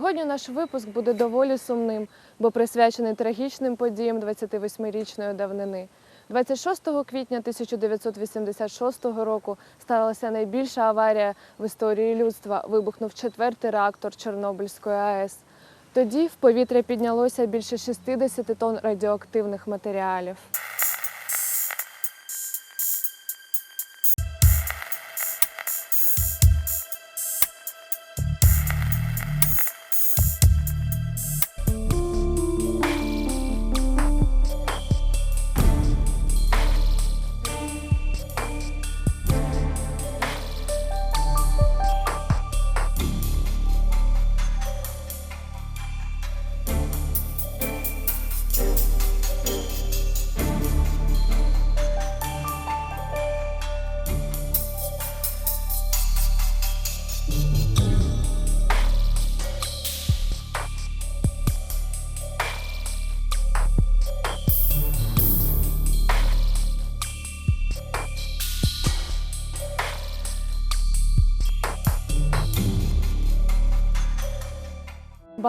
Сьогодні наш випуск буде доволі сумним, бо присвячений трагічним подіям 28-річної давнини. 26 квітня 1986 року сталася найбільша аварія в історії людства. Вибухнув четвертий реактор Чорнобильської АЕС. Тоді в повітря піднялося більше 60 тонн радіоактивних матеріалів.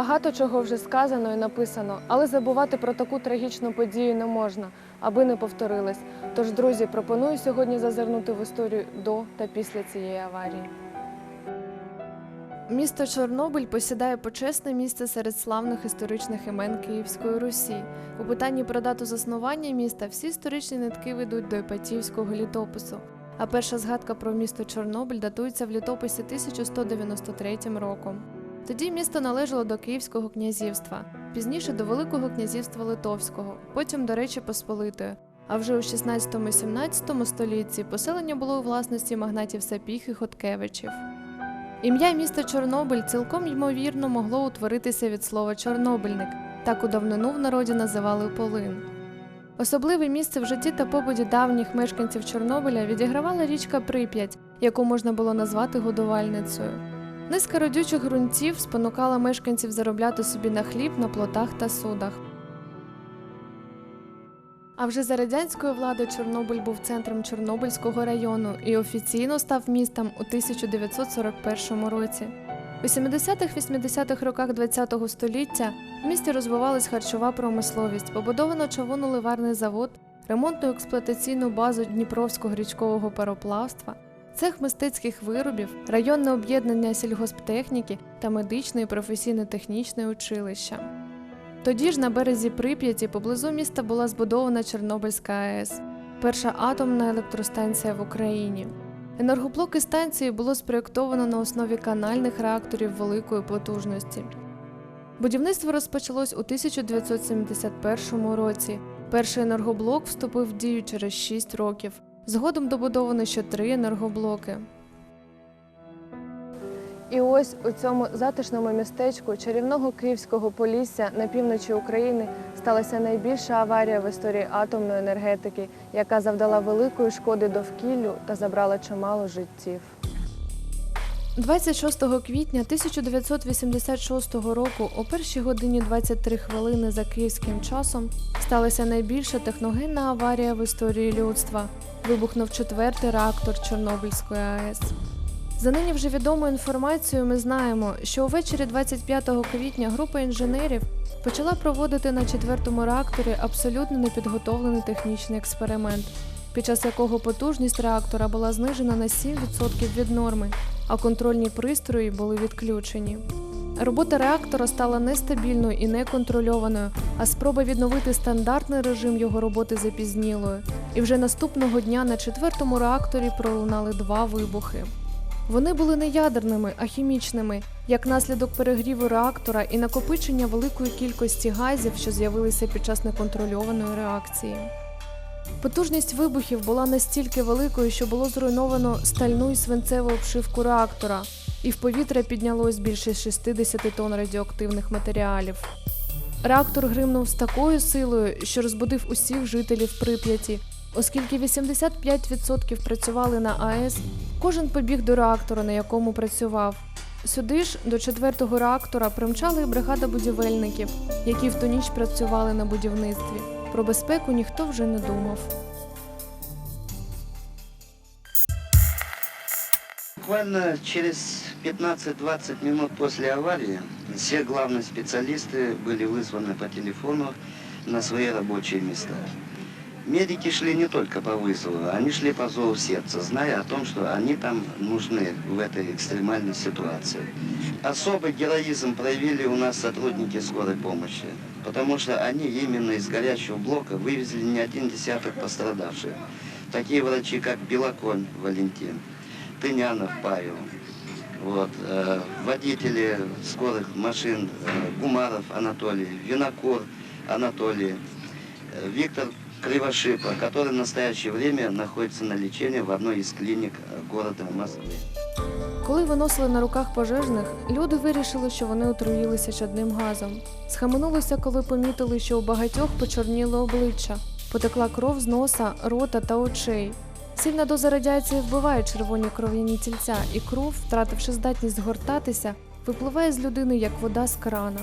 Багато чого вже сказано і написано, але забувати про таку трагічну подію не можна, аби не повторилась. Тож, друзі, пропоную сьогодні зазирнути в історію до та після цієї аварії. Місто Чорнобиль посідає почесне місце серед славних історичних імен Київської Русі. У питанні про дату заснування міста всі історичні нитки ведуть до Іпатіївського літопису. А перша згадка про місто Чорнобиль датується в літописі 1193 роком. Тоді місто належало до Київського князівства, пізніше до Великого князівства Литовського, потім до Речі Посполитої. А вже у 16-17 столітті поселення було у власності магнатів Сапіх і Хоткевичів. Ім'я міста Чорнобиль цілком ймовірно могло утворитися від слова чорнобильник, так у давнину в народі називали полин. Особливе місце в житті та побуді давніх мешканців Чорнобиля відігравала річка Прип'ять, яку можна було назвати годувальницею. Низка родючих ґрунтів спонукала мешканців заробляти собі на хліб на плотах та судах. А вже за радянської влади Чорнобиль був центром Чорнобильського району і офіційно став містом у 1941 році. У 70-80-х роках ХХ століття в місті розвивалась харчова промисловість, побудовано човуно-ливарний завод, ремонтну експлуатаційну базу Дніпровського річкового пароплавства, цех мистецьких виробів, районне об'єднання сільгосптехніки та медичне і професійно-технічне училища. Тоді ж на березі Прип'яті поблизу міста була збудована Чорнобильська АЕС, перша атомна електростанція в Україні. Енергоблоки станції було спроєктовано на основі канальних реакторів великої потужності. Будівництво розпочалось у 1971 році. Перший енергоблок вступив в дію через 6 років. Згодом добудовано ще три енергоблоки. І ось у цьому затишному містечку чарівного Київського Полісся на півночі України сталася найбільша аварія в історії атомної енергетики, яка завдала великої шкоди довкіллю та забрала чимало життів. 26 квітня 1986 року о першій годині 23 хвилини за київським часом сталася найбільша техногенна аварія в історії людства. Вибухнув четвертий реактор Чорнобильської АЕС. За нині вже відомою інформацією ми знаємо, що увечері 25 квітня група інженерів почала проводити на четвертому реакторі абсолютно непідготовлений технічний експеримент, під час якого потужність реактора була знижена на 7% від норми, а контрольні пристрої були відключені. Робота реактора стала нестабільною і неконтрольованою, а спроба відновити стандартний режим його роботи запізнілою. І вже наступного дня на четвертому реакторі пролунали два вибухи. Вони були не ядерними, а хімічними, як наслідок перегріву реактора і накопичення великої кількості газів, що з'явилися під час неконтрольованої реакції. Потужність вибухів була настільки великою, що було зруйновано стальну і свинцеву обшивку реактора, і в повітря піднялось більше 60 тонн радіоактивних матеріалів. Реактор гримнув з такою силою, що розбудив усіх жителів Прип'яті. Оскільки 85% працювали на АЕС, кожен побіг до реактора, на якому працював. Сюди ж до четвертого реактора примчала і бригада будівельників, які в ту ніч працювали на будівництві. Про безпеку ніхто вже не думав. Буквально через 15-20 минут после аварии все главные специалисты были вызваны по телефону на свои рабочие места. Медики шли не только по вызову, они шли по зову сердца, зная о том, что они там нужны в этой экстремальной ситуации. Особый героизм проявили у нас сотрудники скорой помощи, потому что они именно из горячего блока вывезли не один десяток пострадавших. Такие врачи, как Белоконь Валентин, Тынянов Павел, вот, э, водители скорых машин э, Гумаров Анатолий, Винокур Анатолий, э, Виктор Кривошипа, который в настоящее время находится на лечении в одной из клиник э, города Москвы. Коли виносили на руках пожежних, люди вирішили, що вони отруїлися чадним газом. Схаменулися, коли помітили, що у багатьох почорніли обличчя, потекла кров з носа, рота та очей. Сильна доза радіації вбиває червоні кров'яні тільця, і кров, втративши здатність згортатися, випливає з людини як вода з крана.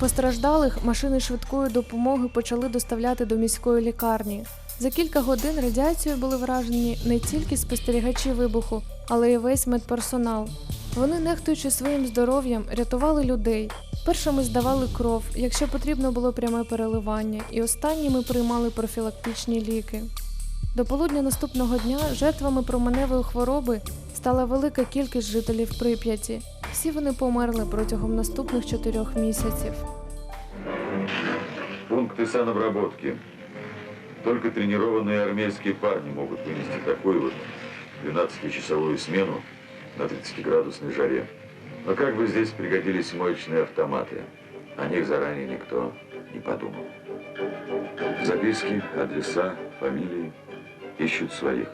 Постраждалих машини швидкої допомоги почали доставляти до міської лікарні. За кілька годин радіацією були вражені не тільки спостерігачі вибуху, але й весь медперсонал. Вони, нехтуючи своїм здоров'ям, рятували людей. Першими здавали кров, якщо потрібно було пряме переливання, і останніми приймали профілактичні ліки. До полудня наступного дня жертвами променевої хвороби стала велика кількість жителів Прип'яті. Всі вони померли протягом наступних чотирьох місяців. Пункты санобработки. Только тренированные армейские парни могут вынести такую вот 12-часовую смену на 30-градусной жаре. Но как бы здесь пригодились моечные автоматы. О них заранее никто не подумал. Записки, адреса, фамилии ищут своих.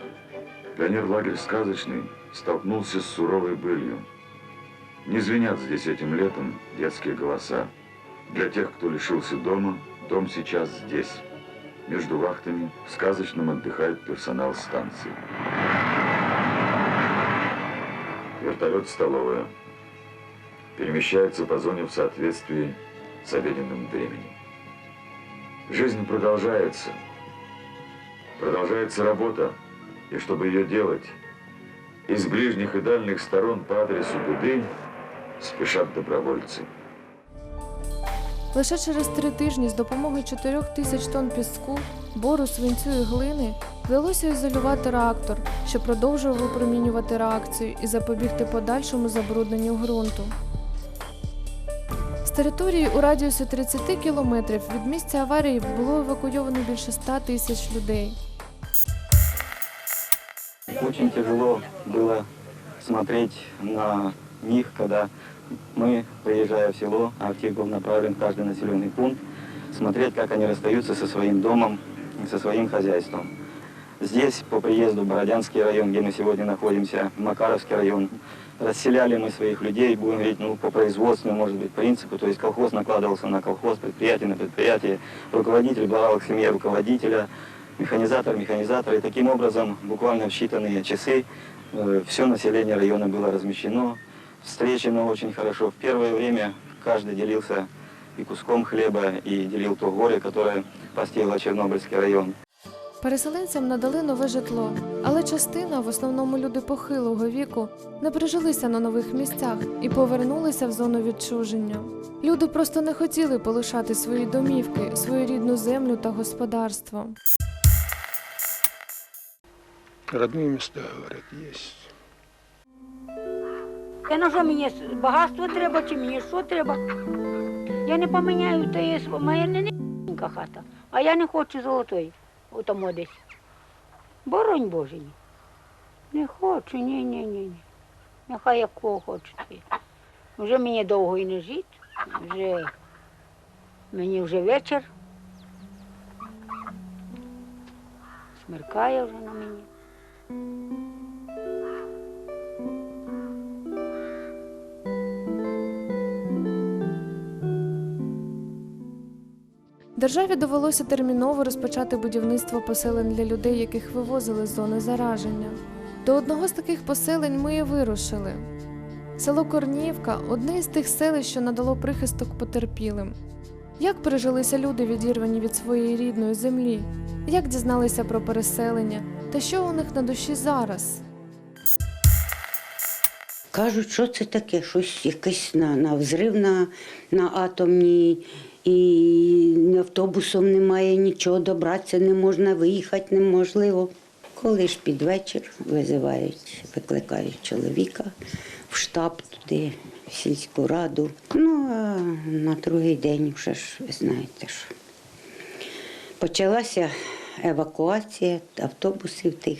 Пионер-лагерь «Сказочный» столкнулся с суровой былью. Не звенят здесь этим летом детские голоса. Для тех, кто лишился дома, дом сейчас здесь. Между вахтами в сказочном отдыхает персонал станции. Вертолет-столовая. Перемещается по зоне в соответствии с обеденным временем. Жизнь продолжается. Продолжается работа. И чтобы ее делать, из ближних и дальних сторон по адресу Будынь спешат добровольцы. Лише через три тижні з допомогою 4 тисяч тонн піску, бору, свинцю і глини вдалося ізолювати реактор, що продовжував випромінювати реакцію і запобігти подальшому забрудненню ґрунту. З території у радіусі 30 кілометрів від місця аварії було евакуйовано більше 100 тисяч людей. Очень тяжело было смотреть на них, когда мы, приезжая в село, актив был направлен в каждый населенный пункт, смотреть, как они расстаются со своим домом, и со своим хозяйством. Здесь, по приезду в Бородянский район, где мы сегодня находимся, Макаровский район, расселяли мы своих людей, будем говорить, ну, по производственному, может быть, принципу, то есть колхоз накладывался на колхоз, предприятие на предприятие, руководитель брал к семье руководителя, механизатор, механизатор, и таким образом буквально в считанные часы все население района было размещено, встречено очень хорошо. В первое время каждый делился и куском хлеба, и делил то горе, которое постигло Чернобыльский район. Переселенцям надали нове житло, але частина, в основному люди похилого віку, не прижилися на нових місцях і повернулися в зону відчуження. Люди просто не хотіли полишати свої домівки, свою рідну землю та господарство. Родные места, говорят, есть. Я на що мені багатство треба, чи мені що треба? Я не поміняю, то є моя не хата, а я не хочу золотої, отому десь. Боронь Боже. Не хочу, ні, ні, ні. Нехай як кого хочуть. Вже мені довго і не жити, вже мені вже вечір. Смеркає вже на мені. Державі довелося терміново розпочати будівництво поселень для людей, яких вивозили з зони зараження. До одного з таких поселень ми і вирушили. Село Корніївка одне із тих селищ, що надало прихисток потерпілим. Як пережилися люди, відірвані від своєї рідної землі? Як дізналися про переселення? Та що у них на душі зараз? Кажуть, що це таке? Щось якесь на, на взрив на, на атомній, і автобусом немає нічого, добратися не можна, виїхати неможливо. Коли ж під вечір визивають, викликають чоловіка в штаб туди, в сільську раду. Ну, а на другий день вже ж ви знаєте, що почалася евакуація автобусів тих.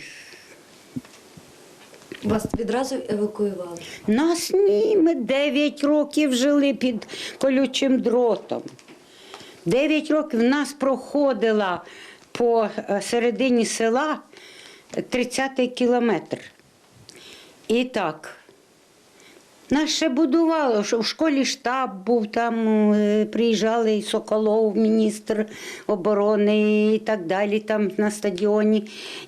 Вас відразу евакуювали. Нас ні, ми 9 років жили під колючим дротом. 9 років нас проходила по е, середині села 30-й кілометр. І так. Нас ще будувало, що в школі штаб був, там е, приїжджали і Соколов, міністр оборони і так далі, там на стадіоні.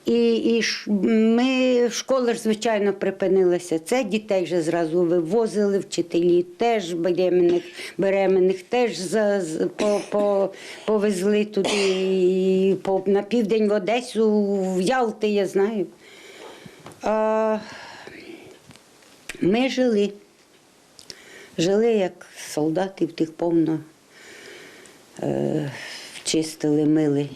І, і ми, школа ж, звичайно, припинилася. Це дітей вже зразу вивозили, вчителі теж беременних, беременних теж за, по, по, повезли туди і по, на південь в Одесу, в Ялти, я знаю. А, ми жили. Жили як солдати, в тих повно е, чистили, мили,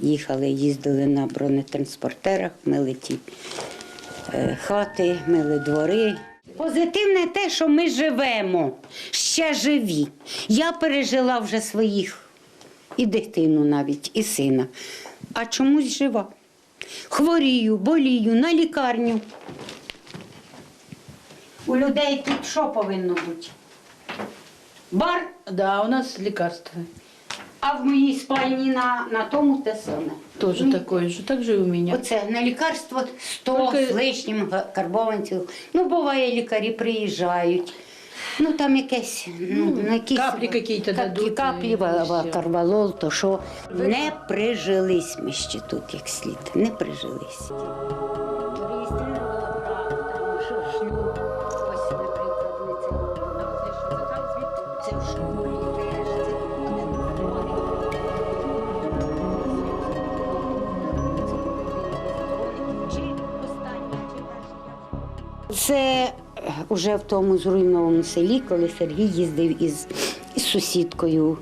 їхали, їздили на бронетранспортерах, мили ті е, хати, мили двори. Позитивне те, що ми живемо, ще живі. Я пережила вже своїх і дитину навіть, і сина. А чомусь жива. Хворію, болію, на лікарню. У людей тут що повинно бути? Бар, Да, у нас лекарства. а в моїй спальні на, на тому те саме. Тоже Ні. такое же. Так же и у меня. Оце на лікарство 100 Тільки- з лишнім га- карбованців. Ну, буває, лікарі приїжджають. Ну там якесь ну, на якісь каплі какие-то каплі, дадуть, каплі, і ва- ва- всё. карвалол, то що не прижились ми ще тут як слід. Не прижились. Це вже в тому зруйнованому селі, коли Сергій їздив із, із сусідкою.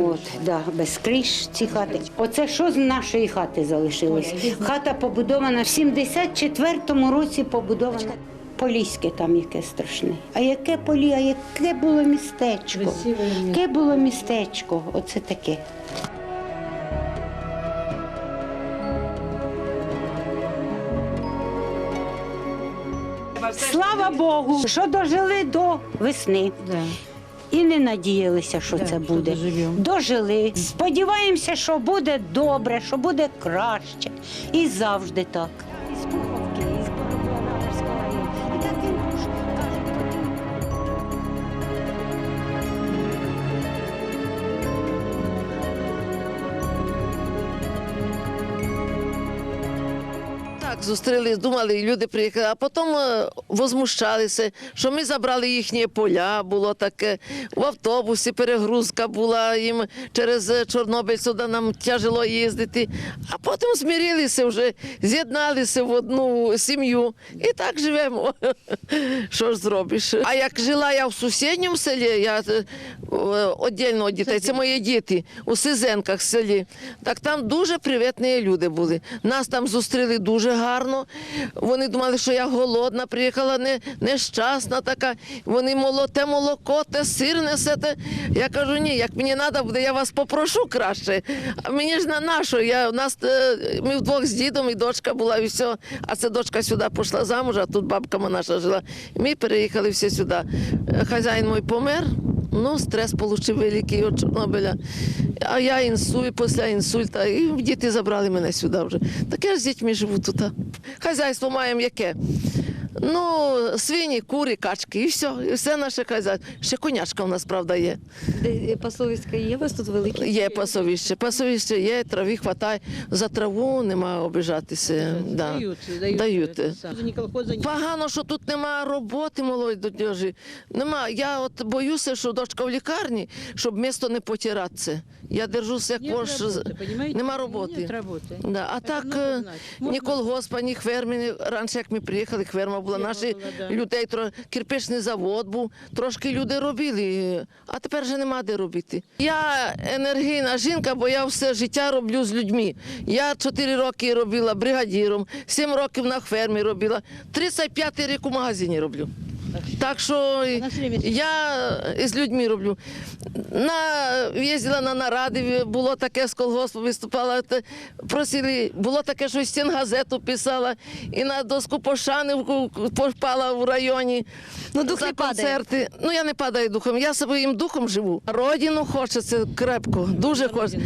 От, да, без криш ці хати. Оце що з нашої хати залишилось? Хата побудована в 74-му році побудована. Поліське там яке страшне. А яке полі, а яке було містечко? Яке було містечко? Оце таке. Слава Богу, що дожили до весни. Да. І не надіялися, що Да, це буде. Що Дожили. Сподіваємося, що буде добре, що буде краще. І завжди так. Зустріли, думали, люди приїхали, а потім е, возмущалися, що ми забрали їхні поля, було таке. В автобусі перегрузка була їм через е, Чорнобиль сюди нам тяжело їздити. А потім змірилися вже, з'єдналися в одну сім'ю і так живемо. Що ж зробиш? А як жила я в сусідньому селі, я е, віддільно дітей, це мої діти у Сизенках селі. Так там дуже привітні люди були. Нас там зустріли дуже гарно. Вони думали, що я голодна, приїхала не, нещасна така. Вони моло, те молоко, те сир несете. Я кажу, ні, як мені треба буде, я вас попрошу краще. А мені ж на нашу. Я, у нас, е, ми вдвох з дідом і дочка була, і все. А це дочка сюди пішла замуж, а тут бабка наша жила. Ми переїхали всі сюди. Е, Хазяїн мій помер. Ну, стрес отримав великий від Чорнобиля. А я інсульт, після інсульта, і діти забрали мене сюди вже. Так я ж з дітьми живу тут. Хазяйство маємо яке. Ну, свині, кури, качки, і все, і все наше хазяйство. Ще конячка у нас, правда, є. Де пасовиська є у вас тут великі? Є пасовище. Пасовище є, трави хватає. За траву нема обижатися. Да. Дают, дают. Дают. это самое. Ни колхоза, ни- Погано, що тут немає роботи молодіжі. Нема. Я от боюся, що дочка в лікарні, щоб місто не потиратися. Я держуся як Нет вож. работы, понимаете? Нема роботи. Нет работы. Да. А Это так надо е, знать. ні Можно- колгоспа, ні ферми. Раніше, як ми приїхали, ферма була. Наші людей кирпичний завод був. Трошки люди робили, а тепер вже нема де робити. Я енергійна жінка, бо я все життя роблю з людьми. Я 4 роки робила бригадіром, 7 років на фермі робила, 35 рік у магазині роблю. Так що я з людьми роблю. На, їздила на наради, було таке з колгоспу, виступала, просили, було таке, що стін газету писала, і на доску пошани попала в районі. Ну, дух за не падає. концерти. Ну я не падаю духом, я своїм духом живу. Родину хочеться крепко, дуже хочеться.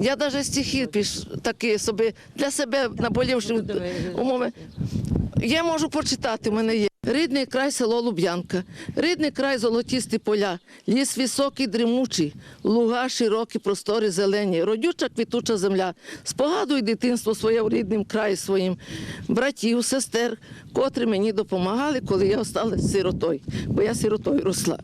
Я навіть стихи пишу такі собі для себе наболівши умови. Я можу почитати, у мене є. Рідний край село Луб'янка, рідний край золотісті поля, ліс високий, дрімучий, луга широкі, простори зелені, родюча квітуча земля. Спогадуй дитинство своє в рідним краї своїм, братів, сестер, котрі мені допомагали, коли я осталась сиротою, бо я сиротою росла.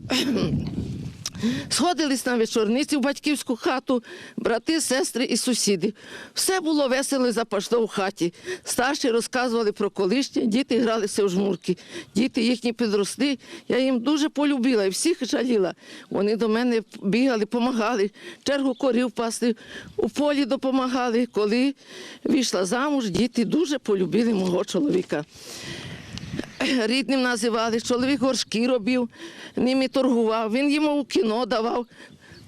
Сходились на вечорниці в батьківську хату, брати, сестри і сусіди. Все було весело і запашно в хаті. Старші розказували про колишнє, діти гралися в жмурки. Діти їхні підросли. Я їм дуже полюбила і всіх жаліла. Вони до мене бігали, допомагали, чергу корів пасли, у полі допомагали. Коли вийшла замуж, діти дуже полюбили мого чоловіка рідним називали, чоловік горшки робив, ними торгував, він йому у кіно давав,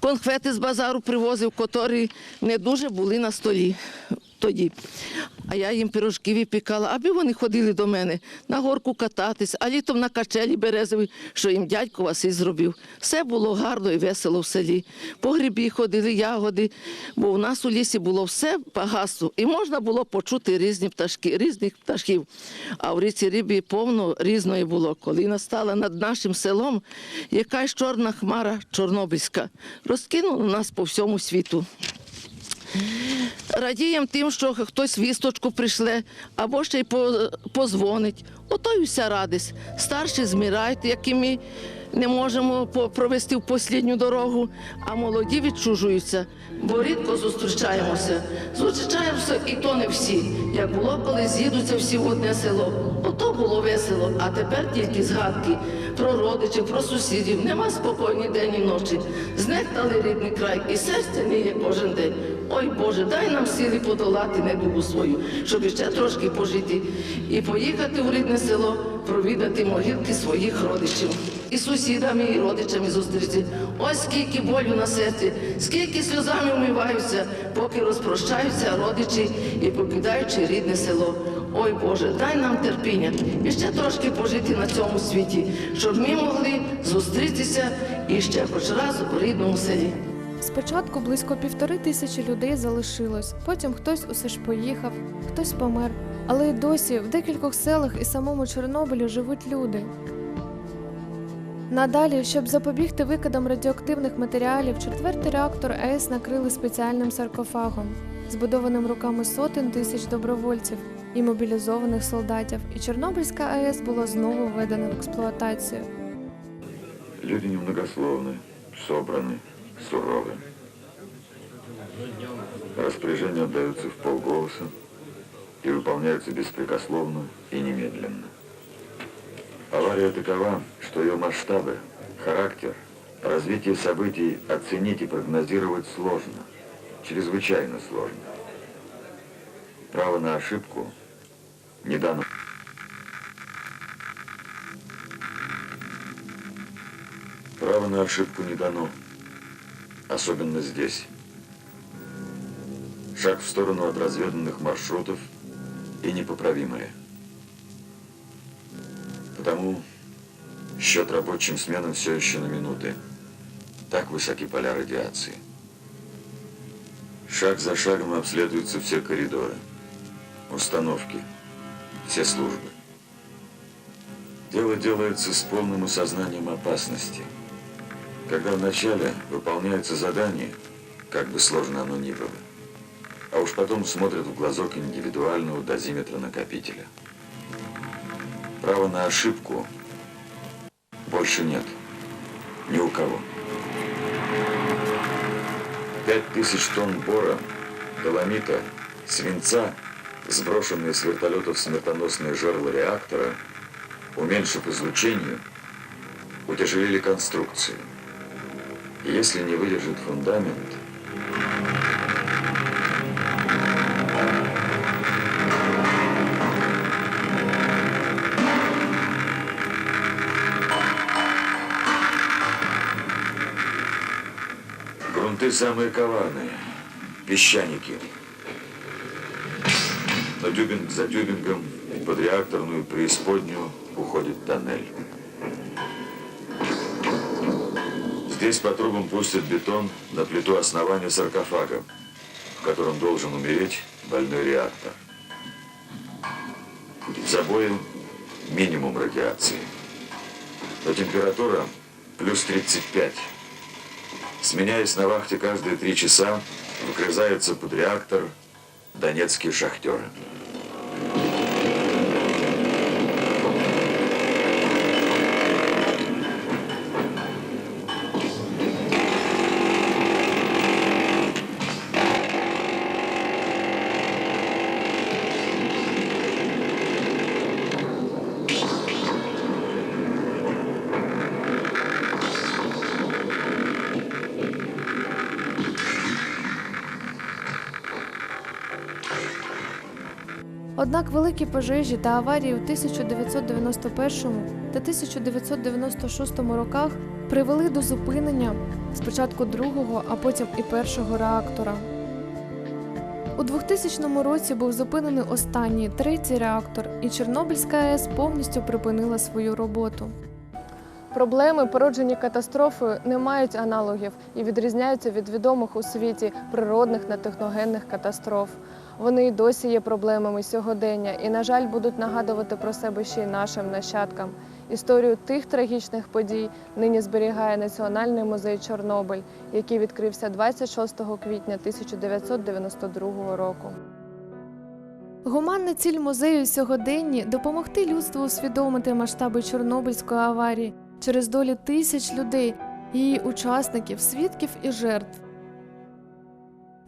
конфети з базару привозив, котрі не дуже були на столі тоді. А я їм пирожки випікала, аби вони ходили до мене на горку кататись, а літом на качелі березові, що їм дядько Василь зробив. Все було гарно і весело в селі. По грибі ходили ягоди, бо у нас у лісі було все багатство. І можна було почути різні пташки, різних пташків. А в ріці рибі повно різної було. Коли настала над нашим селом якась чорна хмара чорнобильська, розкинула нас по всьому світу. Радіємо тим, що хтось вісточку прийшле або ще й позвонить. Ото й вся радість. Старші змирають, які ми не можемо провести в послідню дорогу, а молоді відчужуються, бо рідко зустрічаємося. Зустрічаємося і то не всі. Як було, коли з'їдуться всі в одне село. Ото було весело, а тепер тільки згадки про родичів, про сусідів. Нема спокійні день і ночі. Знехтали рідний край, і серце ніє кожен день. Ой Боже, дай нам сили подолати недугу свою, щоб іще трошки пожити і поїхати в рідне село, провідати могилки своїх родичів. І сусідами, і родичами зустріти. Ось скільки болю на серці, скільки сльозами вмиваються, поки розпрощаються родичі і покидаючи рідне село. Ой Боже, дай нам терпіння і ще трошки пожити на цьому світі, щоб ми могли зустрітися і ще хоч раз у рідному селі. Спочатку близько півтори тисячі людей залишилось, потім хтось усе ж поїхав, хтось помер. Але й досі в декількох селах і самому Чорнобилю живуть люди. Надалі, щоб запобігти викидам радіоактивних матеріалів, четвертий реактор АЕС накрили спеціальним саркофагом, збудованим руками сотень тисяч добровольців і мобілізованих солдатів, і Чорнобильська АЕС було знову введена в експлуатацію. Люди немногословны, собраны, суровы. Распоряжения отдаются в полголоса и выполняются беспрекословно и немедленно. Авария такова, что ее масштабы, характер, развитие событий оценить и прогнозировать сложно, чрезвычайно сложно. Право на ошибку не дано. Право на ошибку не дано, особенно здесь. Шаг в сторону от разведанных маршрутов и непоправимое. Потому счет рабочим сменам все еще на минуты. Так высоки поля радиации. Шаг за шагом обследуются все коридоры, установки, все службы. Дело делается с полным осознанием опасности. Когда вначале выполняется задание, как бы сложно оно ни было, а уж потом смотрят в глазок индивидуального дозиметра накопителя. Права на ошибку больше нет. Ни у кого. Пять тысяч тонн бора, доломита, свинца, сброшенные с вертолетов смертоносные жерла реактора, уменьшив излучение, утяжелили конструкции. Если не выдержит фундамент, грунты самые коварные, песчаники. Но дюбинг за дюбингом под реакторную преисподнюю уходит тоннель. Здесь по трубам пустят бетон на плиту основания саркофага, в котором должен умереть больной реактор. В забое минимум радиации. Но температура плюс 35. Сменяясь на вахте каждые три часа, выгрызаются под реактор донецкие шахтеры. Однак великі пожежі та аварії у 1991 та 1996 роках привели до зупинення спочатку другого, а потім і першого реактора. У 2000 році був зупинений останній третій реактор, і Чорнобильська АЕС повністю припинила свою роботу. Проблеми, породжені катастрофою, не мають аналогів і відрізняються від відомих у світі природних та техногенних катастроф. Вони й досі є проблемами сьогодення і, на жаль, будуть нагадувати про себе ще й нашим нащадкам. Історію тих трагічних подій нині зберігає Національний музей Чорнобиль, який відкрився 26 квітня 1992 року. Гуманна ціль музею сьогоденні допомогти людству усвідомити масштаби Чорнобильської аварії через долі тисяч людей, її учасників, свідків і жертв.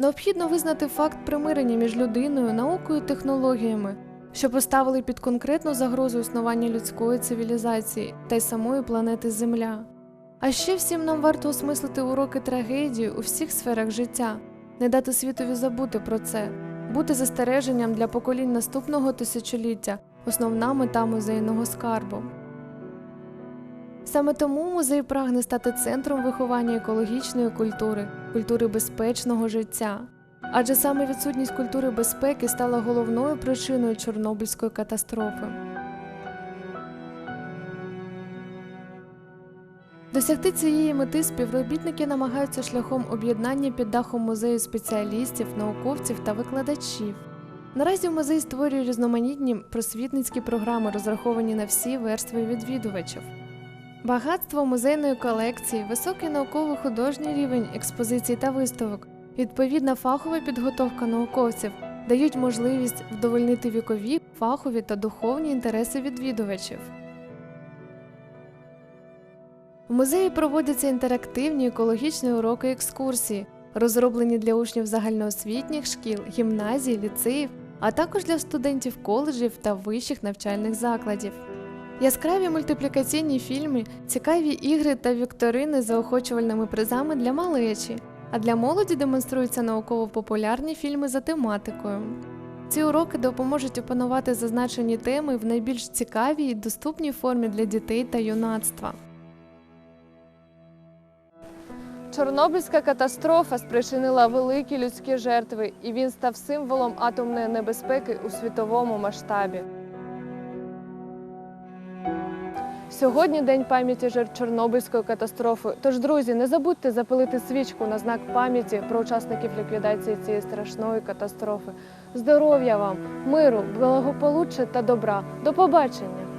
Необхідно визнати факт примирення між людиною, наукою і технологіями, що поставили під конкретну загрозу існування людської цивілізації та й самої планети Земля. А ще всім нам варто осмислити уроки трагедії у всіх сферах життя, не дати світові забути про це, бути застереженням для поколінь наступного тисячоліття, основна мета музейного скарбу. Саме тому музей прагне стати центром виховання екологічної культури, культури безпечного життя. Адже саме відсутність культури безпеки стала головною причиною Чорнобильської катастрофи. Досягти цієї мети співробітники намагаються шляхом об'єднання під дахом музею спеціалістів, науковців та викладачів. Наразі музей створює різноманітні просвітницькі програми, розраховані на всі верстви відвідувачів. Багатство музейної колекції, високий науково-художній рівень експозицій та виставок, відповідна фахова підготовка науковців дають можливість вдовольнити вікові, фахові та духовні інтереси відвідувачів. В музеї проводяться інтерактивні екологічні уроки екскурсії, розроблені для учнів загальноосвітніх шкіл, гімназій, ліцеїв, а також для студентів коледжів та вищих навчальних закладів. Яскраві мультиплікаційні фільми, цікаві ігри та вікторини з заохочувальними призами для малечі, а для молоді демонструються науково-популярні фільми за тематикою. Ці уроки допоможуть опанувати зазначені теми в найбільш цікавій і доступній формі для дітей та юнацтва. Чорнобильська катастрофа спричинила великі людські жертви, і він став символом атомної небезпеки у світовому масштабі. Сьогодні день пам'яті жертв Чорнобильської катастрофи. Тож, друзі, не забудьте запалити свічку на знак пам'яті про учасників ліквідації цієї страшної катастрофи. Здоров'я вам, миру, благополуччя та добра. До побачення!